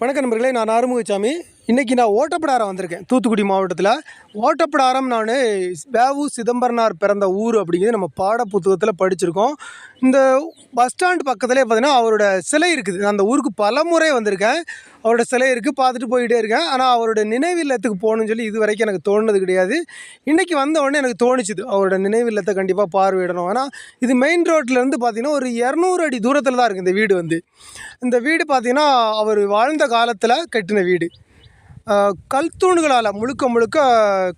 வணக்கம் நண்பர்களே நான் ஆறுமுகசாமி இன்றைக்கி நான் ஓட்டப்படாரம் வந்திருக்கேன். தூத்துக்குடி மாவட்டத்தில். ஓட்டப்படாரம் நான் வேவு சிதம்பரனார் பிறந்த ஊர் அப்படிங்கிறது நம்ம பாட புத்தகத்தில் படிச்சிருக்கோம். இந்த பஸ் ஸ்டாண்ட் பக்கத்துலேயே பார்த்தீங்கன்னா அவரோட சிலை இருக்குது. நான் அந்த ஊருக்கு பல முறை வந்திருக்கேன். அவரோட சிலை இருக்குது பார்த்துட்டு போயிட்டே இருக்கேன். ஆனால் அவரோட நினைவு இல்லத்துக்கு போகணும்னு சொல்லி இது வரைக்கும் எனக்கு தோணுனது கிடையாது. இன்றைக்கி வந்த உடனே எனக்கு தோணிச்சுது. அவரோட நினைவு இல்லத்தை கண்டிப்பாக பார்வையிடணும். ஆனால் இது மெயின் ரோட்லேருந்து பார்த்தீங்கன்னா ஒரு இரநூறு அடி தூரத்தில் தான் இருக்குது இந்த வீடு வந்து. இந்த வீடு பார்த்திங்கன்னா அவர் வாழ்ந்த காலத்தில் கட்டின வீடு. கல் தூண்களால் முழுக்க முழுக்க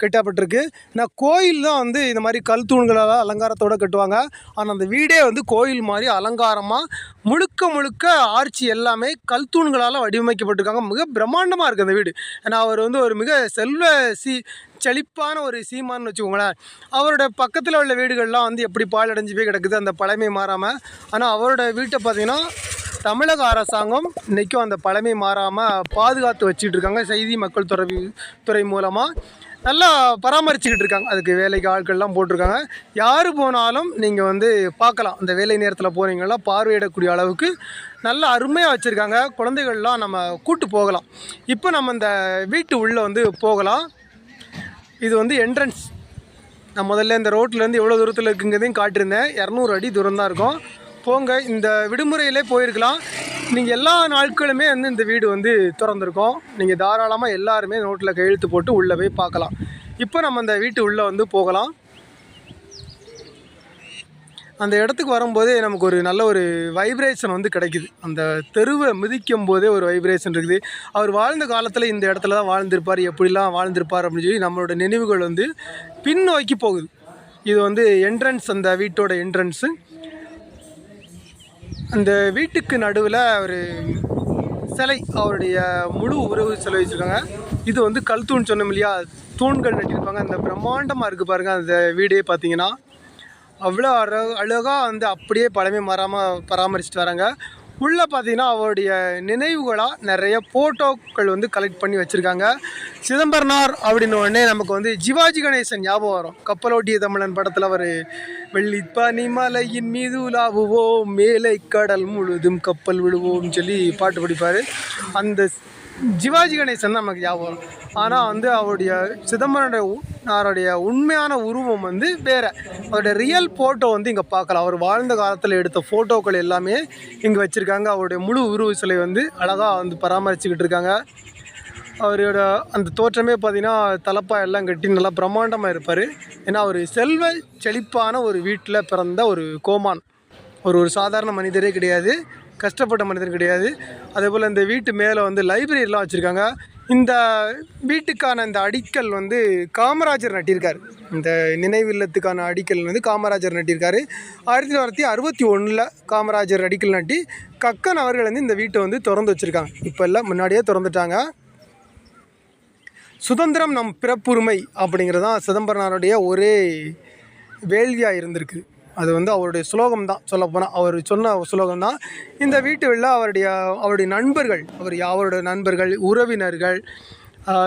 கட்டப்பட்டிருக்கு. நான் கோயில் தான் வந்து இந்த மாதிரி கல் தூண்களால் அலங்காரத்தோடு கட்டுவாங்க. ஆனால் அந்த வீடே வந்து கோயில் மாதிரி அலங்காரமாக முழுக்க முழுக்க ஆர்ச்சி எல்லாமே கல் தூண்களால் வடிவமைக்கப்பட்டிருக்காங்க. மிக பிரம்மாண்டமாக இருக்குது அந்த வீடு. ஏன்னா அவர் வந்து ஒரு மிக செல்வ சி செழிப்பான ஒரு சீமான்னு வச்சுக்கோங்களேன். அவரோட பக்கத்தில் உள்ள வீடுகள்லாம் வந்து எப்படி பால் அடைஞ்சு போய் கிடக்குது அந்த பழமை மாறாமல் ஆனால் அவரோட வீட்டை பார்த்திங்கன்னா தமிழக அரசாங்கம் இன்றைக்கும் அந்த பழமை மாறாமல் பாதுகாத்து வச்சுட்டு இருக்காங்க செய்தி மக்கள் துறை துறை மூலமாக நல்லா பராமரிச்சுக்கிட்டு இருக்காங்க. அதுக்கு வேலைக்கு ஆட்கள்லாம் போட்டிருக்காங்க. யார் போனாலும் நீங்கள் வந்து பார்க்கலாம். அந்த வேலை நேரத்தில் போனீங்கன்னா பார்வையிடக்கூடிய அளவுக்கு நல்லா அருமையாக வச்சுருக்காங்க. குழந்தைகள்லாம் நம்ம கூட்டு போகலாம். இப்போ நம்ம இந்த வீட்டு உள்ளே வந்து போகலாம். இது வந்து என்ட்ரன்ஸ் நான் முதல்ல இந்த ரோட்லேருந்து எவ்வளோ தூரத்தில் இருக்குங்கிறதையும் காட்டியிருந்தேன். இரநூறு அடி தூரம் தான் இருக்கும். போங்க. இந்த விடுமுறையிலே போயிருக்கலாம். நீங்கள் எல்லா நாட்களுமே வந்து இந்த வீடு வந்து திறந்துருக்கோம். நீங்கள் தாராளமாக எல்லாருமே நோட்டில் கையெழுத்து போட்டு உள்ளே போய் பார்க்கலாம். இப்போ நம்ம அந்த வீட்டு உள்ளே வந்து போகலாம். அந்த இடத்துக்கு வரும்போதே நமக்கு ஒரு நல்ல ஒரு வைப்ரேஷன் வந்து கிடைக்குது. அந்த தெருவை மிதிக்கும் போதே ஒரு வைப்ரேஷன் இருக்குது. அவர் வாழ்ந்த காலத்தில் இந்த இடத்துல தான் வாழ்ந்திருப்பார் எப்படிலாம் வாழ்ந்திருப்பார் அப்படின்னு சொல்லி நம்மளோட நினைவுகள் வந்து பின்னோக்கி போகுது. இது வந்து என்ட்ரன்ஸ் அந்த வீட்டோட என்ட்ரன்ஸு அந்த வீட்டுக்கு நடுவில் ஒரு சிலை அவருடைய முழு உறவு சிலை வச்சுருக்காங்க. இது வந்து கல் தூண் சொன்னோம் இல்லையா? தூண்கள் நட்டிருப்பாங்க. அந்த பிரம்மாண்டமாக இருக்குது பாருங்கள் அந்த வீடே பார்த்தீங்கன்னா அவ்வளோ அழ அழகாக வந்து அப்படியே பழமை மாறாமல் பராமரிச்சுட்டு வராங்க. உள்ளே பார்த்தீங்கன்னா அவருடைய நினைவுகளாக நிறைய ஃபோட்டோக்கள் வந்து கலெக்ட் பண்ணி வச்சுருக்காங்க. சிதம்பரனார் அப்படின்னு உடனே நமக்கு வந்து ஜிவாஜி கணேசன் ஞாபகம் வரும். கப்பலோட்டிய தமிழன் படத்தில் அவர் வெள்ளிப்பனி மலையின் மீது உலாவுவோம் மேலை கடல் முழுதும் கப்பல் விழுவோம்னு சொல்லி பாட்டு படிப்பார். அந்த சிவாஜி கணேசன் தான் நமக்கு ஞாபகம் ஆனால் வந்து அவருடைய சிதம்பரனுடைய உ- உண்மையான உருவம் வந்து வேறு. அவருடைய ரியல் ஃபோட்டோ வந்து இங்கே பார்க்கலாம். அவர் வாழ்ந்த காலத்தில் எடுத்த ஃபோட்டோக்கள் எல்லாமே இங்கே வச்சுருக்காங்க. அவருடைய முழு உருவ சிலை வந்து அழகாக வந்து பராமரிச்சுக்கிட்டு இருக்காங்க. அவரோட அந்த தோற்றமே பார்த்தீங்கன்னா தலப்பா எல்லாம் கட்டி நல்லா பிரம்மாண்டமாக இருப்பார். ஏன்னா அவர் செல்வ செழிப்பான ஒரு வீட்டில் பிறந்த ஒரு கோமான். ஒரு ஒரு சாதாரண மனிதரே கிடையாது. கஷ்டப்பட்ட மனிதர் கிடையாது. அதே போல் இந்த வீட்டு மேலே வந்து லைப்ரரியெலாம் வச்சுருக்காங்க. இந்த வீட்டுக்கான இந்த அடிக்கல் வந்து காமராஜர் நட்டியிருக்கார் இந்த நினைவு இல்லத்துக்கான அடிக்கல் வந்து காமராஜர் நட்டியிருக்காரு ஆயிரத்தி தொள்ளாயிரத்தி அறுபத்தி ஒன்றில் காமராஜர் அடிக்கல் நட்டி கக்கன் அவர்கள் வந்து இந்த வீட்டை வந்து திறந்து வச்சுருக்காங்க. இப்போ எல்லாம் முன்னாடியே திறந்துட்டாங்க. சுதந்திரம் நம் பிறப்புரிமை அப்படிங்கிறது தான் சிதம்பரனாருடைய ஒரே வேள்வியாக இருந்திருக்கு. அது வந்து அவருடைய ஸ்லோகம் தான் சொல்லப்போனால் அவர் சொன்ன ஸ்லோகம் தான் இந்த வீட்டு விழா அவருடைய அவருடைய நண்பர்கள் அவர் அவருடைய நண்பர்கள் உறவினர்கள்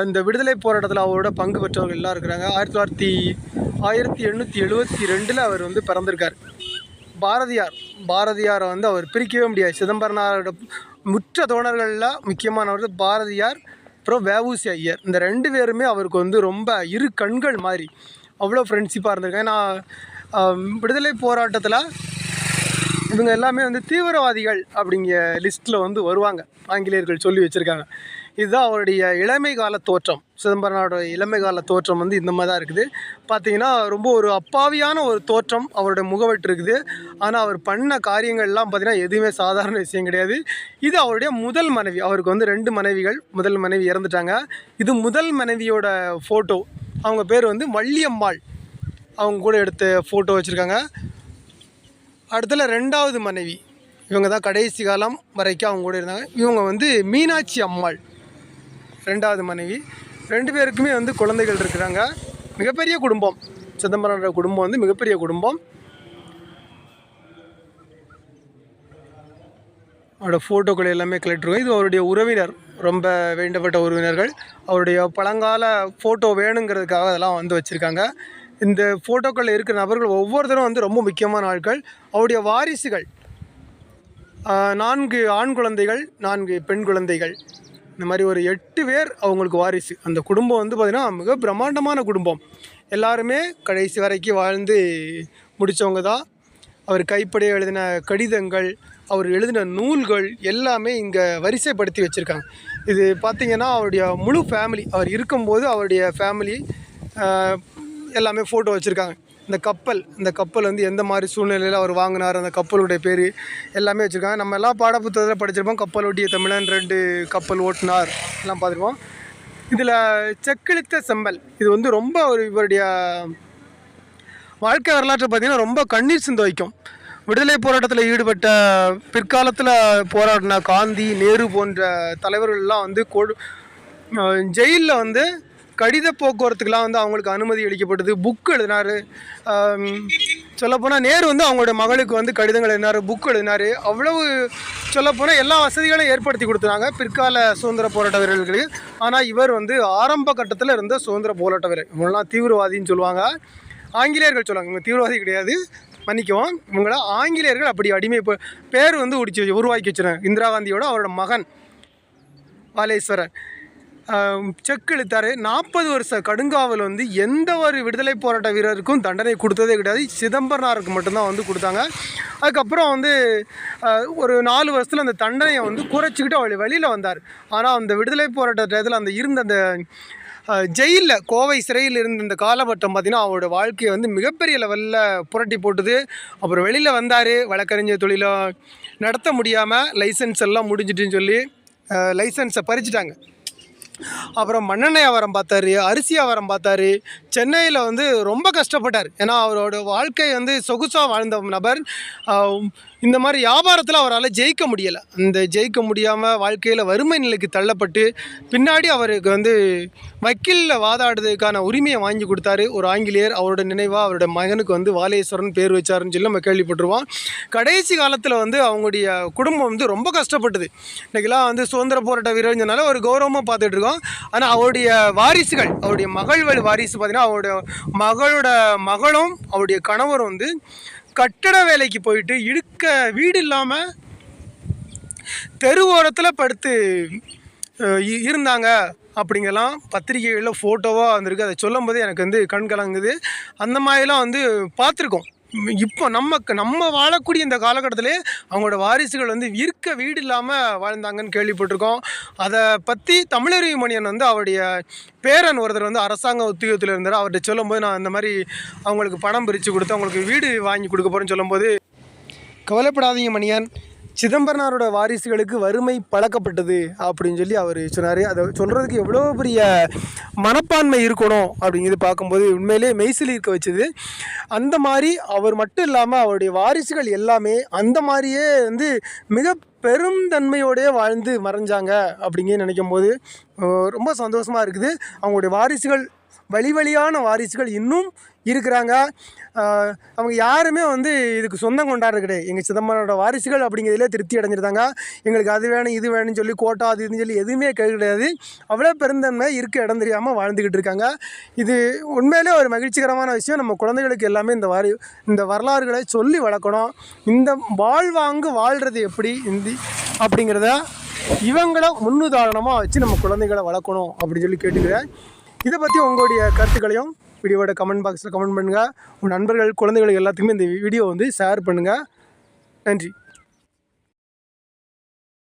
இந்த விடுதலை போராட்டத்தில் அவரோட பங்கு பெற்றவர்கள் எல்லாம் இருக்கிறாங்க. ஆயிரத்தி தொள்ளாயிரத்தி ஆயிரத்தி எண்ணூற்றி எழுபத்தி ரெண்டில் அவர் வந்து பிறந்திருக்கார். பாரதியார் பாரதியாரை வந்து அவர் பிரிக்கவே முடியாது. சிதம்பரனாரோட முற்ற தோழர்களில் முக்கியமானவர் பாரதியார் அப்புறம் வேவூசி ஐயர். இந்த ரெண்டு பேருமே அவருக்கு வந்து ரொம்ப இரு கண்கள் மாதிரி. அவ்வளோ ஃப்ரெண்ட்ஷிப்பாக இருந்திருக்காங்க. நான் விடுதலை போராட்டத்தில் இவங்க எல்லாமே வந்து தீவிரவாதிகள் அப்படிங்கிற லிஸ்ட்டில் வந்து வருவாங்க. ஆங்கிலேயர்கள் சொல்லி வச்சுருக்காங்க. இதுதான் அவருடைய இளமை கால தோற்றம். சிதம்பரனோட இளமை கால தோற்றம் வந்து இந்த மாதிரி தான் இருக்குது. பார்த்தீங்கன்னா ரொம்ப ஒரு அப்பாவியான ஒரு தோற்றம் அவருடைய முகவெட்டு இருக்குது. ஆனால் அவர் பண்ண காரியங்கள்லாம் பார்த்திங்கன்னா எதுவுமே சாதாரண விஷயம் கிடையாது. இது அவருடைய முதல் மனைவி. அவருக்கு வந்து ரெண்டு மனைவிகள் முதல் மனைவி இறந்துட்டாங்க. இது முதல் மனைவியோட ஃபோட்டோ அவங்க பேர் வந்து வள்ளியம்மாள். அவங்க கூட எடுத்த ஃபோட்டோ வச்சுருக்காங்க. அடுத்தல ரெண்டாவது மனைவி. இவங்க தான் கடைசி காலம் வரைக்கும் அவங்க கூட இருந்தாங்க. இவங்க வந்து மீனாட்சி அம்மாள். ரெண்டாவது மனைவி. ரெண்டு பேருக்குமே வந்து குழந்தைகள் இருக்கிறாங்க. மிகப்பெரிய குடும்பம். சிதம்பரன்ற குடும்பம் வந்து மிகப்பெரிய குடும்பம். அவரோட ஃபோட்டோக்கள் எல்லாமே கலெக்ட் இது அவருடைய உறவினர் ரொம்ப வேண்டப்பட்ட உறவினர்கள். அவருடைய பழங்கால ஃபோட்டோ வேணுங்கிறதுக்காக அதெல்லாம் வந்து வச்சுருக்காங்க. இந்த ஃபோட்டோக்களில் இருக்கிற நபர்கள் ஒவ்வொருத்தரும் வந்து ரொம்ப முக்கியமான ஆட்கள். அவருடைய வாரிசுகள் நான்கு ஆண் குழந்தைகள் நான்கு பெண் குழந்தைகள். இந்த மாதிரி ஒரு எட்டு பேர் அவங்களுக்கு வாரிசு. அந்த குடும்பம் வந்து பார்த்திங்கன்னா மிக பிரம்மாண்டமான குடும்பம். எல்லாருமே கடைசி வரைக்கும் வாழ்ந்து முடித்தவங்க தான். அவர் கைப்பட எழுதின கடிதங்கள் அவர் எழுதின நூல்கள் எல்லாமே இங்கே வரிசைப்படுத்தி வச்சுருக்காங்க. இது பார்த்திங்கன்னா அவருடைய முழு ஃபேமிலி அவர் இருக்கும்போது அவருடைய ஃபேமிலி எல்லாமே ஃபோட்டோ வச்சுருக்காங்க. இந்த கப்பல் இந்த கப்பல் வந்து எந்த மாதிரி சூழ்நிலையில் அவர் வாங்கினார் அந்த கப்பலுடைய பேர் எல்லாமே வச்சுருக்காங்க. நம்ம எல்லாம் பாடப்புத்தகத்தில் படிச்சிருப்போம். கப்பல் ஓட்டிய தமிழன் ரெண்டு கப்பல் ஓட்டினார். எல்லாம் பார்த்துருப்போம். இதில் செக்கிழுத்த செம்பல். இது வந்து ரொம்ப ஒரு இவருடைய வாழ்க்கை வரலாற்றை பார்த்திங்கன்னா ரொம்ப கண்ணீர் சிந்த வைக்கும் விடுதலை போராட்டத்தில் ஈடுபட்ட பிற்காலத்தில் போராடின காந்தி நேரு போன்ற தலைவர்கள்லாம் வந்து கொடு ஜெயிலில் வந்து கடித போக்குவரத்துக்கெலாம் வந்து அவங்களுக்கு அனுமதி அளிக்கப்பட்டது. புக் எழுதினார். சொல்லப்போனால் நேரு வந்து அவங்களோட மகளுக்கு வந்து கடிதங்கள் எழுதினார் புக் எழுதினார். அவ்வளவு சொல்லப்போனால் எல்லா வசதிகளும் ஏற்படுத்தி கொடுத்துனாங்க பிற்கால சுதந்திர போராட்ட வீரர்களுக்கு. ஆனால் இவர் வந்து ஆரம்ப கட்டத்தில் இருந்த சுதந்திர போராட்ட வீரர். இவங்களாம் தீவிரவாதின்னு சொல்லுவாங்க. ஆங்கிலேயர்கள் சொல்லுவாங்க. இவங்க தீவிரவாதி கிடையாது. மன்னிக்கவும் இவங்கள ஆங்கிலேயர்கள் அப்படி அடிமை பேர் வந்து உடிச்சு வச்சு- உருவாக்கி வச்சுருக்காங்க. இந்திரா காந்தியோட அவரோட மகன் பாலேஸ்வரன். செக் இழுத்தார். நாற்பது வருஷ கடுங்காவல் வந்து எந்த ஒரு விடுதலை போராட்ட வீரருக்கும் தண்டனை கொடுத்ததே கிடையாது. சிதம்பரனாருக்கு மட்டும்தான் வந்து கொடுத்தாங்க. அதுக்கப்புறம் வந்து ஒரு நாலு வருஷத்தில் அந்த தண்டனையை வந்து குறைச்சிக்கிட்டு அவர் வெளியில் வந்தார். ஆனால் அந்த விடுதலை போராட்ட டயத்தில் அந்த இருந்த அந்த ஜெயிலில் கோவை சிறையில் இருந்த இந்த காலகட்டம் பார்த்திங்கன்னா அவரோட வாழ்க்கையை வந்து மிகப்பெரிய லெவலில் புரட்டி போட்டுது. அப்புறம் வெளியில் வந்தார். வழக்கறிஞர் தொழிலை நடத்த முடியாமல் லைசன்ஸ் எல்லாம் முடிஞ்சிட்டுன்னு சொல்லி லைசன்ஸை பறிச்சிட்டாங்க. அப்புறம் மண்ணெண்ணெய் வியாபாரம் பார்த்தாரு அரிசி வியாபாரம் பார்த்தாரு. சென்னையில் வந்து ரொம்ப கஷ்டப்பட்டார். ஏன்னா அவரோட வாழ்க்கை வந்து சொகுசாக வாழ்ந்த நபர். இந்த மாதிரி வியாபாரத்தில் அவரால் ஜெயிக்க முடியலை. அந்த ஜெயிக்க முடியாமல் வாழ்க்கையில் வறுமை நிலைக்கு தள்ளப்பட்டு பின்னாடி அவருக்கு வந்து வக்கீலில் வாதாடுறதுக்கான உரிமையை வாங்கி கொடுத்தாரு. ஒரு ஆங்கிலேயர் அவரோட நினைவாக அவரோட மகனுக்கு வந்து வாலேஸ்வரன் பேர் வச்சாருன்னு சொல்லி நம்ம கேள்விப்பட்டிருவோம் கடைசி காலத்தில் வந்து அவங்களுடைய குடும்பம் வந்து ரொம்ப கஷ்டப்பட்டது. இன்றைக்கெல்லாம் வந்து சுதந்திர போராட்ட வீரர்னால ஒரு கௌரவமாக பார்த்துட்டு இருக்கோம். ஆனால் அவருடைய வாரிசுகள் அவருடைய மகள் வாரிசு பார்த்தீங்கன்னா அவருடைய மகளோட மகளும் அவருடைய கணவரும் வந்து கட்டட வேலைக்கு போயிட்டு இடுக்க வீடு இல்லாமல் தெருவோரத்தில் படுத்து இ- இருந்தாங்க அப்படிங்கெல்லாம் பத்திரிகைகளில் ஃபோட்டோவாக வந்திருக்கு. அதை சொல்லும் போது எனக்கு வந்து கண் கலங்குது. அந்த மாதிரிலாம் வந்து பார்த்துருக்கோம். இப்போ நம்ம நம்ம வாழக்கூடிய இந்த காலகட்டத்திலே அவங்களோட வாரிசுகள் வந்து இருக்க வீடு இல்லாமல் வாழ்ந்தாங்கன்னு கேள்விப்பட்டிருக்கோம். அதை பற்றி தமிழறிவு மணியன் வந்து அவருடைய பேரன் ஒருத்தர் வந்து அரசாங்க உத்தியோகத்தில் இருந்தார். அவர்கிட்ட சொல்லும்போது நான் இந்த மாதிரி அவங்களுக்கு பணம் பிரித்து கொடுத்து அவங்களுக்கு வீடு வாங்கி கொடுக்க போகிறேன்னு சொல்லும்போது கவலைப்படாதீங்க மணியன். சிதம்பரனாரோட வாரிசுகளுக்கு வறுமை பழக்கப்பட்டது அப்படின்னு சொல்லி அவர் சொன்னார். அதை சொல்கிறதுக்கு எவ்வளோ பெரிய மனப்பான்மை இருக்கணும் அப்படிங்கிறது பார்க்கும்போது உண்மையிலே மெய்சில் இருக்க வச்சது. அந்த மாதிரி அவர் மட்டும் இல்லாமல் அவருடைய வாரிசுகள் எல்லாமே அந்த மாதிரியே வந்து மிக பெருந்தன்மையோடயே வாழ்ந்து மறைஞ்சாங்க அப்படிங்க நினைக்கும் போது ரொம்ப சந்தோஷமாக இருக்குது. அவங்களுடைய வாரிசுகள் வழி வழியான வாரிசுகள் இன்னும் இருக்கிறாங்க. அவங்க யாருமே வந்து இதுக்கு சொந்தம் கொண்டாடுறது கிடையாது. எங்கள் சிதம்பரனோட வாரிசுகள் அப்படிங்கிறதுலே திருப்தி அடைஞ்சிருந்தாங்க. எங்களுக்கு அது வேணும் இது வேணும்னு சொல்லி கோட்டா அது இதுன்னு சொல்லி எதுவுமே கிடையாது. அவ்வளோ பெருந்தன்மை இருக்க இடம் தெரியாமல் வாழ்ந்துக்கிட்டு இருக்காங்க. இது உண்மையிலே ஒரு மகிழ்ச்சிகரமான விஷயம். நம்ம குழந்தைகளுக்கு எல்லாமே இந்த வாரி இந்த வரலாறுகளை சொல்லி வளர்க்கணும். இந்த வாழ்வாங்கு வாழ்கிறது எப்படி இந்தி அப்படிங்கிறத இவங்கள முன்னுதாரணமாக வச்சு நம்ம குழந்தைகளை வளர்க்கணும் அப்படின்னு சொல்லி கேட்டுக்கிறேன். இதை பற்றி உங்களுடைய கருத்துக்களையும் வீடியோவோட கமெண்ட் பாக்ஸில் கமெண்ட் பண்ணுங்கள் உங்கள் நண்பர்கள் குழந்தைகளுக்கு எல்லாத்துக்குமே இந்த வீடியோ வந்து ஷேர் பண்ணுங்கள் நன்றி.